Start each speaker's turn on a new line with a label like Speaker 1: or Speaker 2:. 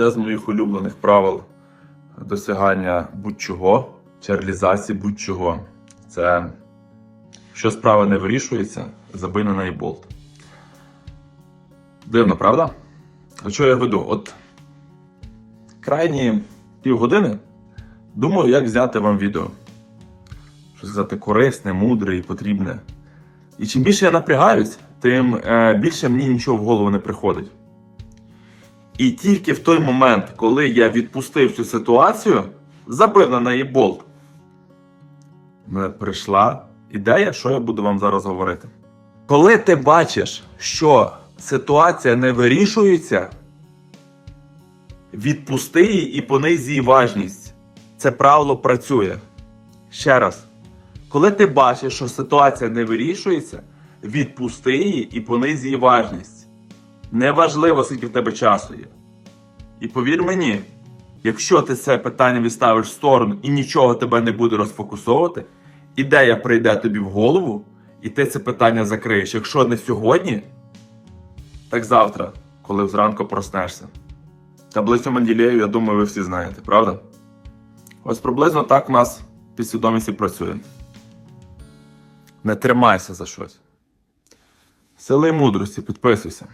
Speaker 1: одне з моїх улюблених правил досягання будь-чого чи реалізації будь-чого. Це що справа не вирішується, забий на неї болт. Дивно, правда? А що я веду? От крайні півгодини думаю, як взяти вам відео. Що сказати корисне, мудре і потрібне. І чим більше я напрягаюсь, тим е, більше мені нічого в голову не приходить. І тільки в той момент, коли я відпустив цю ситуацію, забив на неї болт. мене прийшла ідея, що я буду вам зараз говорити. Коли ти бачиш, що ситуація не вирішується, відпусти її і понизь її важність. Це правило працює. Ще раз. Коли ти бачиш, що ситуація не вирішується, відпусти її і понизь її важність. Неважливо, скільки в тебе часу є. І повір мені, якщо ти це питання відставиш в сторону і нічого тебе не буде розфокусовувати, ідея прийде тобі в голову, і ти це питання закриєш. Якщо не сьогодні, так завтра, коли зранку проснешся. Таблицю Менділеєв, я думаю, ви всі знаєте, правда? Ось приблизно так у нас підсвідомість і працює. Не тримайся за щось. Сили мудрості, підписуйся.